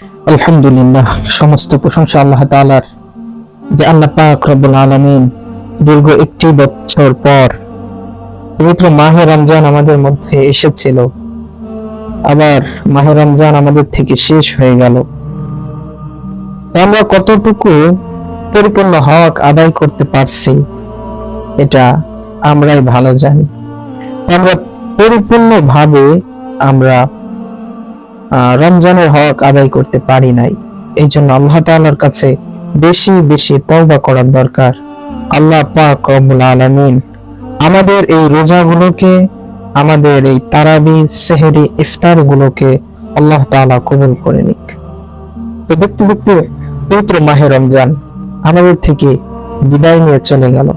আলহামদুলিল্লাহ, সমস্ত প্রশংসা আল্লাহ তাআলার। যে আল্লাহ পাক রব্বুল আলামিন দীর্ঘ একটি বছর পর পবিত্র মাহে রমজান আমাদের মধ্যে এসেছিল। আবার মাহে রমজান আমাদের থেকে শেষ হয়ে গেল। আমরা কতটুকু পরিপূর্ণ হক আদায় করতে পারছি, এটা আমরাই ভালো জানি। আমরা পরিপূর্ণভাবে আমরা রমজানের হক আদায় করতে পারি নাই। এই জন্য আল্লাহ তাআলার কাছে বেশি বেশি তওবা করার দরকার। আল্লাহ পাক রব্বুল আলামিন আমাদের এই রোজাগুলোকে, আমাদের এই তারাবি, সেহরি ইফতার গুলোকে আল্লাহ তাআলা কবুল করে নিক। তো দেখতে দেখতে পবিত্র মাহে রমজান আমাদের থেকে বিদায় নিয়ে চলে গেল।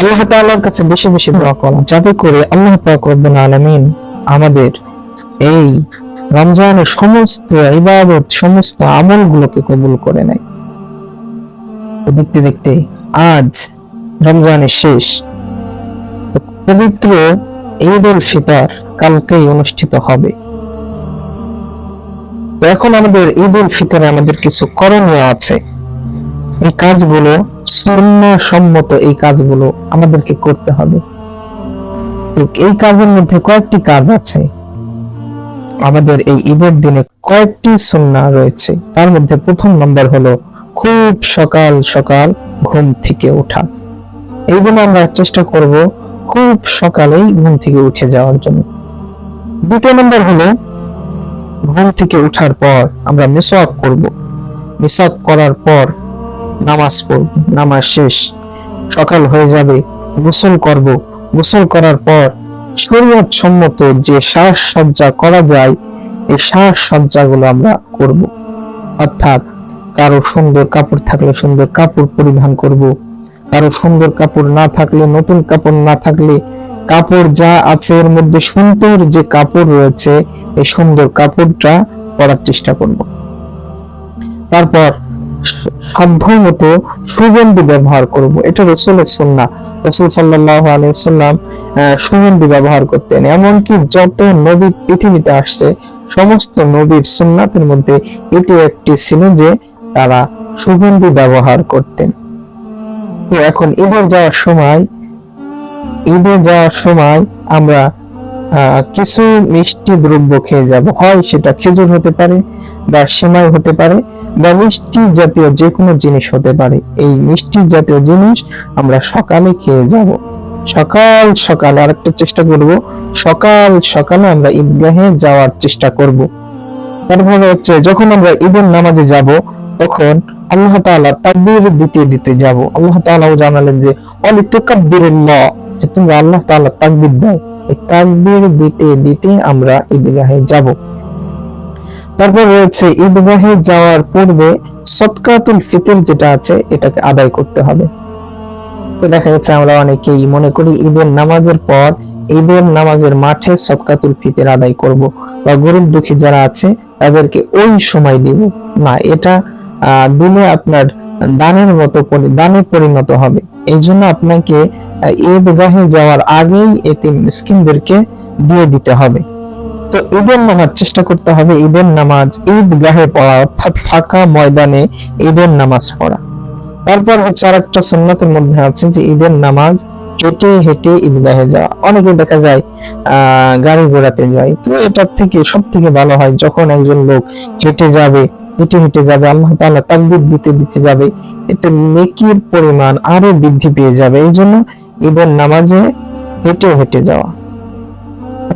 আল্লাহ তাআলার কাছে বেশি বেশি দোয়া করা, যাতে করে আল্লাহ পাক রব্বুল আলামিন আমাদের এই রমজানের সমস্ত ইবাদত, সমস্ত আমলগুলোকে কবুল করে নেয়। দেখতে দেখতে আজ রমজানের শেষ। পবিত্র ঈদ উল ফিতর কালকেই অনুষ্ঠিত হবে। তো এখন আমাদের ঈদ উল ফিতরে আমাদের কিছু করণীয় আছে। এই কাজগুলো সম্মত এই কাজগুলো আমাদেরকে করতে হবে। এই কাজের মধ্যে কয়েকটি কাজ আছে। আমাদের এই ঈদের দিনে কয়েকটি সুন্নাহ রয়েছে। তার মধ্যে প্রথম নম্বর হলো, খুব সকাল সকাল ঘুম থেকে ওঠা। এই দিনে আমরা চেষ্টা করব খুব সকালেই ঘুম থেকে উঠে যাওয়ার জন্য। দ্বিতীয় নম্বর হলো, ঘুম থেকে ওঠার পর আমরা মিসওয়াক করব। মিসওয়াক করার পর নামাজ পড়ব, নামাজ শেষ। সকাল হয়ে যাবে, গোসল করব। গোসল করার পর শরীয়ত সম্মত যে শ্বাস সজ্জা করা যায়, এই শ্বাস সজ্জাগুলো আমরা করব। অর্থাৎ কারও সুন্দর কাপড় থাকলে সুন্দর কাপড় পরিধান করব, কারও সুন্দর কাপড় না থাকলে, নতুন কাপড় না থাকলে, কাপড় যা আছে এর মধ্যে সুন্দর যে কাপড় রয়েছে, এই সুন্দর কাপড়টা পরার চেষ্টা করব। তারপর সাধ্য মতো সুগন্ধি ব্যবহার করব। এটা রসুলের সুন্না রসুল সাল্লাহ আলাইসাল্লাম সুগন্ধি ব্যবহার করতেন। এমনকি যত নবী পৃথিবীতে আসছে, সমস্ত নবীর সুন্নাতের মধ্যে এটি একটি ছিল যে তারা সুগন্ধি ব্যবহার করতেন। তো এখন ঈদের যাওয়ার সময় ঈদে যাওয়ার সময় আমরা কিছু মিষ্টি দ্রব্য খেয়ে যাব। হয় সেটা খেজুর হতে পারে বা সেমাই হতে পারে বা মিষ্টি জাতীয় যে কোনো জিনিস হতে পারে। এই মিষ্টি জাতীয় জিনিস আমরা সকালে খেয়ে যাব। সকাল সকাল আরেকটা চেষ্টা করব। সকাল সকালে আমরা ঈদগাহে যাওয়ার চেষ্টা করব। তারপরে হচ্ছে, যখন আমরা ঈদের নামাজে যাব, তখন আল্লাহ তাআলা তাকবীর দিতে দিতে যাব। আল্লাহ তাআলাও জানালেন যে অলি তুকাব্বিরুল্লাহ যে তোমরা আল্লাহ তাআলা তাকবীর দাও। এই তাকবীর দিতে দিতে আমরা ঈদগাহে যাব। তারপর রয়েছে ঈদগাহে যাওয়ার পূর্বে সদকাতুল ফিতর যেটা আছে, এটাকে আদায় করতে হবে। তো দেখা যাচ্ছে আমরা অনেকেই মনে করি ঈদের নামাজের পর ঈদের নামাজের মাঠে সদকাতুল ফিতর আদায় করব বা গরিব দুঃখী যারা আছে, তাদেরকে ওই সময় দিব। না, এটা দিলে আপনার দানের মতো দানে পরিণত হবে। এই জন্য আপনাকে ঈদগাহে যাওয়ার আগেই এতিম মিসকিনদেরকে দিয়ে দিতে হবে। তো ঈদের নামাজ চেষ্টা করতে হবে, ঈদের নামাজ ঈদগাহে পড়া, অর্থাৎ ফাঁকা ময়দানে ঈদের নামাজ পড়া। তারপর হচ্ছে আর একটা সুন্নাতের মধ্যে আছে যে ঈদের নামাজ হেঁটে হেঁটে ঈদগাহে যাওয়া। অনেকে দেখা যায়, আহ, গাড়ি ঘোড়াতে যায়। তো এটার থেকে সব থেকে ভালো হয় যখন একজন লোক হেঁটে যাবে, হেঁটে হেঁটে যাবে, আল্লাহ তাআলা তাকবীর দিতে দিতে যাবে এটা নেকির পরিমাণ আরও বৃদ্ধি পেয়ে যাবে। এই জন্য ঈদের নামাজে হেঁটে হেঁটে যাওয়া।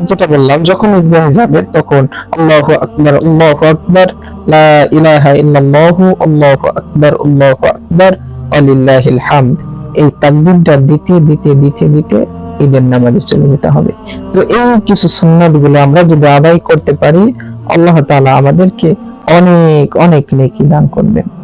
যেটা বললাম, যখন ঈদগাহে যাবে তখন আল্লাহু আকবার আল্লাহু আকবার, লা ইলাহা ইল্লাল্লাহু, আল্লাহু আকবার আল্লাহু আকবার ওয়ালিল্লাহিল হামদ। এই তাকবীরটা দিতে দিতে দিতে দিতে ঈদের নামাজে চলে যেতে হবে। তো এই কিছু সুন্নাতগুলো আমরা যদি আদায় করতে পারি, আল্লাহ তাআলা আমাদেরকে অনেক অনেক নেকি দান করবেন।